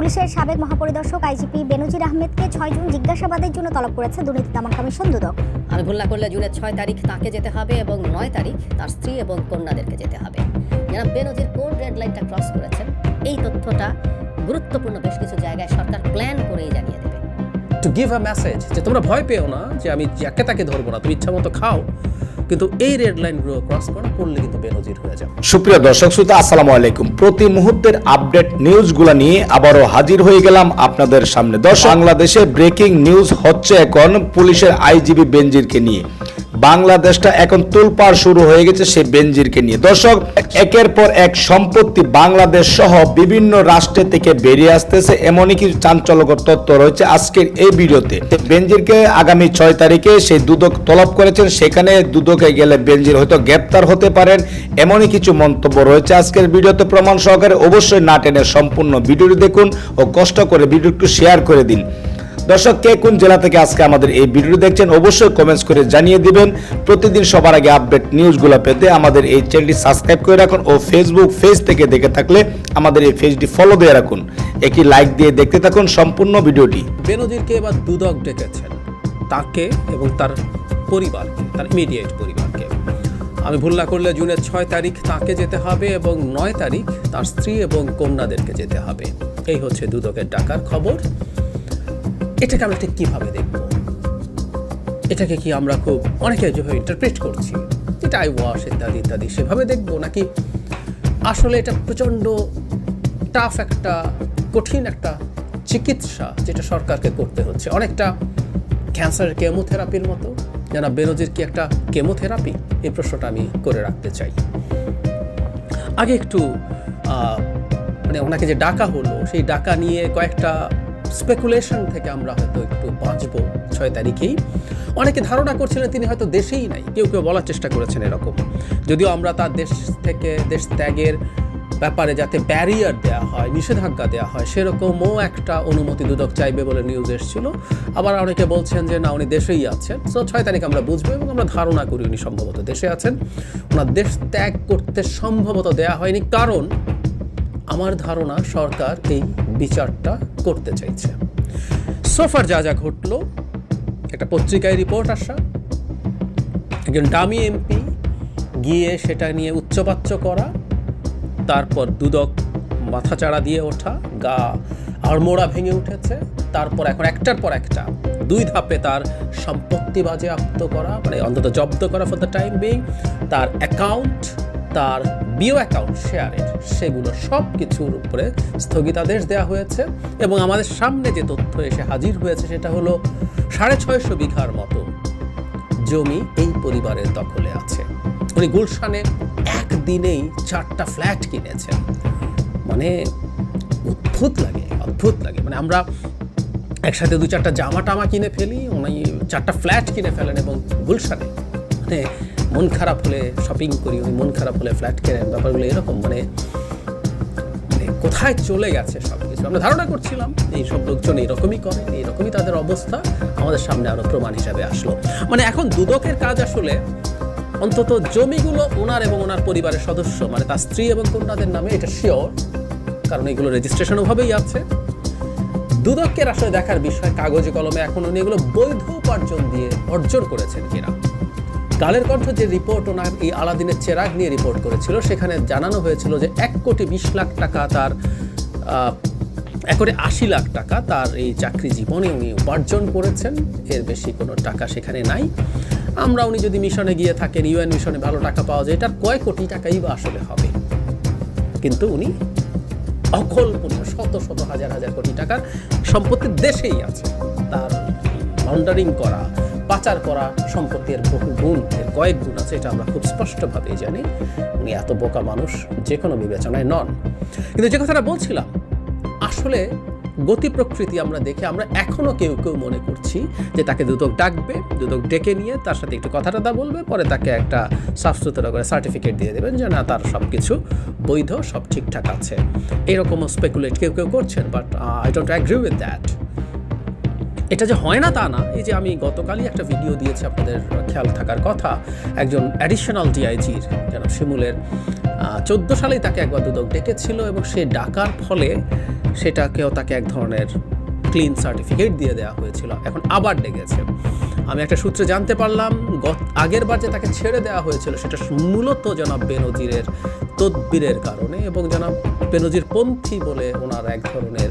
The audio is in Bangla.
পুলিশের সাবেক মহাপরিদর্শক আইজিপি বেনজির আহমেদকে ছয় জুন জিজ্ঞাসাবাদের জন্য তলব করেছে দুর্নীতি দমন কমিশন দুদক। আমি ভুল না করলে জুনের ছয় তারিখ তাকে যেতে হবে এবং নয় তারিখ তার স্ত্রী এবং কন্যাদেরকে যেতে হবে। যারা বেনজির কোন রেড লাইনটা ক্রস করেছেন? এই তথ্যটা গুরুত্বপূর্ণ বেশ কিছু জায়গায় সরকার প্ল্যান করেই জানিয়ে দেবে। টু গিভ আ মেসেজ যে তোমরা ভয় পেও না যে আমি যাকে তাকে ধরবো না, তুমি ইচ্ছা মতো খাও। কিন্তু এই রেড লাইনগুলো ক্রস করা, করলে কিন্তু বেনজির হয়ে যাবে। সুপ্রিয় দর্শক শ্রোতা, আসসালামু আলাইকুম। প্রতি মুহূর্তের আপডেট নিউজগুলো নিয়ে আবারও হাজির হয়ে গেলাম আপনাদের সামনে। দর্শক, বাংলাদেশে ব্রেকিং নিউজ হচ্ছে এখন পুলিশের আইজিবি বেনজিরকে নিয়ে। বাংলাদেশটা এখন তোলপাড় শুরু হয়ে গেছে সেই বেনজিরকে নিয়ে। দর্শক, একের পর এক সম্পত্তি বাংলাদেশ সহ বিভিন্ন রাষ্ট্র থেকে বেরিয়ে আসতেছে। এমনই কিছু চাঞ্চল্যকর তথ্য রয়েছে আজকের এই ভিডিওতে। বেনজিরকে আগামী ছয় তারিখে সেই দুদক তলব করেছেন। সেখানে দুদকে গেলে বেনজির হয়তো গ্রেপ্তার হতে পারেন। এমনই কিছু মন্তব্য রয়েছে আজকের ভিডিওতে। প্রমাণ সহকারে অবশ্যই না টেনে সম্পূর্ণ ভিডিওটি দেখুন ও কষ্ট করে ভিডিও একটু শেয়ার করে দিন। দর্শক, কে কোন জেলা থেকে আজকে আমাদের এই ভিডিওটি দেখছেন অবশ্যই কমেন্টস করে জানিয়ে দিবেন। প্রতিদিন সবার আগে আপডেট নিউজগুলো পেতে আমাদের এই চ্যানেলটি সাবস্ক্রাইব করে রাখুন ও ফেসবুক পেজ থেকে দেখে থাকলে আমাদের এই পেজটি ফলো দিয়ে রাখুন। একটি লাইক দিয়ে দেখতে থাকুন সম্পূর্ণ ভিডিওটি। বেনজিরকে এবার দুদক ডেকেছেন, তাকে এবং তার পরিবারকে, তার ইমিডিয়েট পরিবারকে। আমি ভুল না করলে জুনের ছয় তারিখ তাকে যেতে হবে এবং নয় তারিখ তার স্ত্রী এবং কন্যাদেরকে যেতে হবে। এই হচ্ছে দুদকের ডাকার খবর। এটাকে আমরা ঠিক কীভাবে দেখব? এটাকে কি আমরা খুব অনেকে যেভাবে ইন্টারপ্রেট করছি এটা আই ওয়াশ ইত্যাদি ইত্যাদি, সেভাবে দেখব? নাকি আসলে এটা প্রচণ্ড টাফ একটা, কঠিন একটা চিকিৎসা যেটা সরকারকে করতে হচ্ছে। অনেকটা ক্যান্সারের কেমোথেরাপির মতো। যেন বেরোজির কি একটা কেমোথেরাপি এই প্রশ্নটা আমি করে রাখতে চাই। আগে একটু মানে ওনাকে যে ডাকা হলো, সেই ডাকা নিয়ে কয়েকটা স্পেকুলেশন থেকে আমরা হয়তো একটু বাঁচবো ছয় তারিখেই। অনেকে ধারণা করছিলেন তিনি হয়তো দেশেই নাই, কেউ কেউ বলার চেষ্টা করেছেন এরকম। যদিও আমরা তার দেশ থেকে, দেশ ত্যাগের ব্যাপারে যাতে ব্যারিয়ার দেওয়া হয়, নিষেধাজ্ঞা দেওয়া হয়, সেরকমও একটা অনুমতি দুদক চাইবে বলে নিউজ এসেছিল। আবার অনেকে বলছেন যে, না, উনি দেশেই আছেন। সো ছয় তারিখ আমরা বুঝব এবং আমরা ধারণা করি উনি সম্ভবত দেশে আছেন। ওনার দেশ ত্যাগ করতে সম্ভবত দেয়া হয়নি, কারণ আমার ধারণা সরকার এই বিচারটা করতে চাইছে। সোফার যা যা ঘটলো, একটা পত্রিকায় রিপোর্ট আসা, একজন ডামি এমপি গিয়ে সেটা নিয়ে উচ্চবাচ্য করা, তারপর দুদক মাথা চাড়া দিয়ে ওঠা, গা আড়মোড়া ভেঙে উঠেছে, তারপর এখন একটার পর একটা দুই ধাপে তার সম্পত্তি বাজে বাজেয়াপ্ত করা মানে অন্তত জব্দ করা ফর দ্য টাইম বিং তার অ্যাকাউন্ট তার বিও অ্যাকাউন্ট শেয়ারের সেগুলো সব কিছুর উপরে স্থগিতাদেশ দেওয়া হয়েছে এবং আমাদের সামনে যে তথ্য এসে হাজির হয়েছে সেটা হলো সাড়ে ছয়শো বিঘার মতো জমি এই পরিবারের দখলে আছে। উনি গুলশানে একদিনেই চারটা ফ্ল্যাট কিনেছেন। মানে অদ্ভুত লাগে অদ্ভুত লাগে। মানে আমরা একসাথে দু চারটা জামা টামা কিনে ফেলি, উনি চারটা ফ্ল্যাট কিনে ফেলেন এবং গুলশানে। মানে মন খারাপ হলে শপিং করি উনি মন খারাপ হলে ফ্ল্যাট কেনেন, ব্যাপারগুলো এরকম মানে মানে কোথায় চলে গেছে সব কিছু আমরা ধারণা করছিলাম, এই সব লোকজন এইরকমই করেন এইরকমই তাদের অবস্থা, আমাদের সামনে আরও প্রমাণ হিসাবে আসলো। মানে এখন দুদকের কাজ আসলে অন্তত জমিগুলো ওনার এবং ওনার পরিবারের সদস্য মানে তার স্ত্রী এবং কন্যাদের নামে এটা শিওর কারণ এগুলো রেজিস্ট্রেশন ওভাবেই আছে। দুদকের আসলে দেখার বিষয়, কাগজে কলমে এখন উনি এগুলো বৈধ উপার্জন দিয়ে অর্জন করেছেন কিনা? কালের কণ্ঠ যে রিপোর্ট ওনার এই আলাদিনের চেরাগ নিয়ে রিপোর্ট করেছিল, সেখানে জানানো হয়েছিল যে এক কোটি বিশ লাখ টাকা তার এক কোটি আশি লাখ টাকা তার এই চাকরি জীবনে উনি উপার্জন করেছেন। এর বেশি কোনো টাকা সেখানে নাই। আমরা উনি যদি মিশনে গিয়ে থাকেন, ইউএন মিশনে ভালো টাকা পাওয়া যায়, এটার কয় কোটি টাকাই বা আসলে হবে? কিন্তু উনি অকল্পনীয়, শত শত হাজার হাজার কোটি টাকার সম্পত্তি দেশেই আছে। তার লন্ডারিং করা পাচার করা সম্পত্তির বহু গুণ, এর কয়েক গুণ আছে, এটা আমরা খুব স্পষ্টভাবেই জানি। উনি এত বোকা মানুষ যে কোনো বিবেচনায় নন। কিন্তু যে কথাটা বলছিলাম, আসলে গতি প্রকৃতি আমরা দেখে আমরা এখনও কেউ কেউ মনে করছি যে তাকে দুদক ডাকবে, দুদক ডেকে নিয়ে তার সাথে একটু কথা টথা বলবে, পরে তাকে একটা সাফ সুতরা করে সার্টিফিকেট দিয়ে দেবেন যে না, তার সব কিছু বৈধ, সব ঠিকঠাক আছে। এরকমও স্পেকুলেট কেউ কেউ করছেন but I don't agree with that এটা যে হয় না তা না, এই যে আমি গতকালই একটা ভিডিও দিয়েছি আপনাদের খেয়াল থাকার কথা, একজন অ্যাডিশনাল ডিআইজির যেন শিমুলের চোদ্দ সালেই তাকে একবার দুদক ডেকেছিল এবং সে ডাকার ফলে সেটাকেও তাকে এক ধরনের ক্লিন সার্টিফিকেট দিয়ে দেওয়া হয়েছিল, এখন আবার ডেকেছে। আমি একটা সূত্রে জানতে পারলাম, গত, আগের বার যে তাকে ছেড়ে দেওয়া হয়েছিল, সেটা মূলত জনাব বেনজিরের তদবিরের কারণে এবং জনাব বেনজির পন্থী বলে ওনার এক ধরনের